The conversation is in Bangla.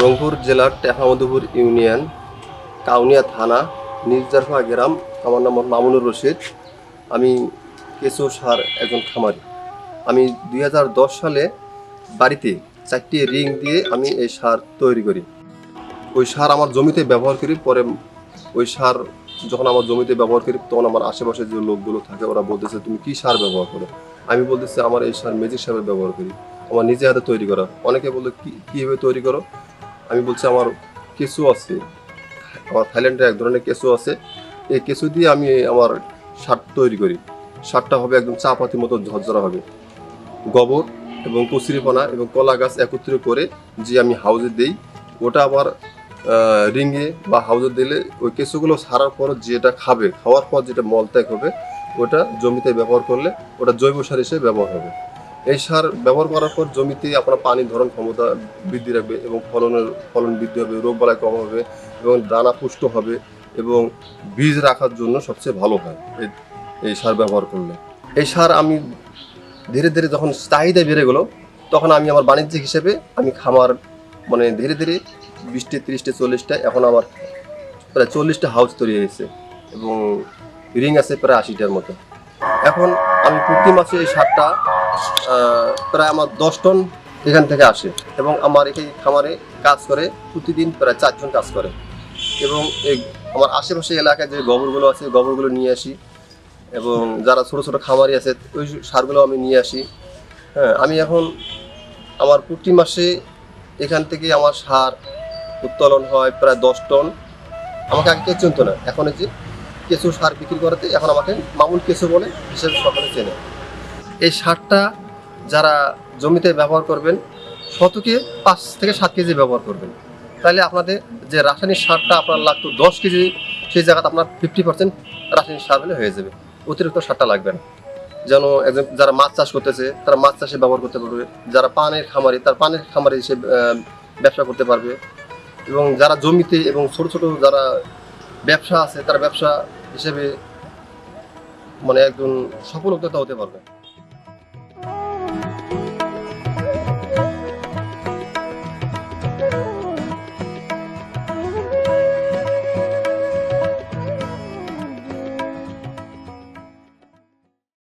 রংপুর জেলার টেহামধুপুর ইউনিয়ন, কাউনিয়া থানা, নির্জারফা গ্রাম, আমার নাম মামুনুর রশিদ। আমি কেশো সার একজন খামারি। আমি দুই হাজার দশ সালে বাড়িতে চারটি রিং দিয়ে আমি এই সার তৈরি করি। ওই সার আমার জমিতে ব্যবহার করি, পরে ওই সার যখন আমার জমিতে ব্যবহার করি, তখন আমার আশেপাশে যে লোকগুলো থাকে, ওরা বলতেছে, তুমি কি সার ব্যবহার করো? আমি বলতেছি, আমার এই সার ম্যাজিক সারের ব্যবহার করি। আমার নিজে হাতে তৈরি করা। অনেকে বলল, কী, কীভাবে তৈরি করো? আমি বলছি আমার কেঁচু আছে, আমার থাইল্যান্ডে এক ধরনের কেঁচু আছে। এই কেঁচু দিয়ে আমি আমার সার তৈরি করি। সারটা হবে একদম চা পাতির মতো ঝরঝরা হবে। গোবর এবং কচুরিপানা এবং কলা গাছ একত্রিত করে যে আমি হাউজে দেই, ওটা আবার রিঙে বা হাউজে দিলে ওই কেঁচুগুলো সারার পর যেটা খাবে, খাওয়ার পর যেটা মলত্যাগ হবে, ওটা জমিতে ব্যবহার করলে ওটা জৈব সার হিসেবে ব্যবহার হবে। এই সার ব্যবহার করার পর জমিতে আপনার পানি ধরন ক্ষমতা বৃদ্ধি রাখবে এবং ফলনের, ফলন বৃদ্ধি হবে, রোগ বালাই কম হবে এবং দানা পুষ্ট হবে এবং বীজ রাখার জন্য সবচেয়ে ভালো হয় এই- সার ব্যবহার করলে। এই সার আমি ধীরে ধীরে যখন চাহিদা বেড়ে গেলো, তখন আমি আমার বাণিজ্যিক হিসেবে আমি খামার মানে ধীরে ধীরে বিশটি, তিরিশটা, চল্লিশটা, এখন আমার প্রায় চল্লিশটা হাউস তৈরি হয়েছে এবং রিং আছে প্রায় আশিটার মতো। এখন আমি প্রতি মাসে এই সারটা প্রায় আমার দশ টন এখান থেকে আসে এবং আমার এই খামারে কাজ করে, প্রতিদিন প্রায় চারজন কাজ করে। এবং এই আমার আশেপাশে এলাকায় যে গোবরগুলো আছে গোবরগুলো নিয়ে আসি এবং যারা ছোট ছোট খামারি আছে, ওই সারগুলো আমি নিয়ে আসি। হ্যাঁ আমি এখন আমার প্রতি মাসে এখান থেকে আমার সার উত্তোলন হয় প্রায় দশ টন। আমাকে আগে কেউ চিনতো না, এখন যে কেঁচু সার বিক্রি করাতে এখন আমাকে মামুল কেঁচু বলে হিসেবে সকলে চেনে। এই সারটা যারা জমিতে ব্যবহার করবেন শতকে পাঁচ থেকে সাত কেজি ব্যবহার করবেন। তাহলে আপনাদের যে রাসায়নিক সারটা আপনার লাগতো দশ কেজি সেই জায়গাতে আপনার ফিফটি পার্সেন্ট রাসায়নিক সার হলে হয়ে যাবে। অতিরিক্ত সারটা লাগবে না। যেন একজন যারা মাছ চাষ করতেছে তারা মাছ চাষে ব্যবহার করতে পারবে। যারা পানের খামারি তার পানের খামারি আহ, ব্যবসা করতে পারবে। এবং যারা জমিতে এবং ছোট ছোট যারা ব্যবসা আছে তারা ব্যবসা হিসেবে মানে একজন সফল উদ্যোক্তা হতে পারবে।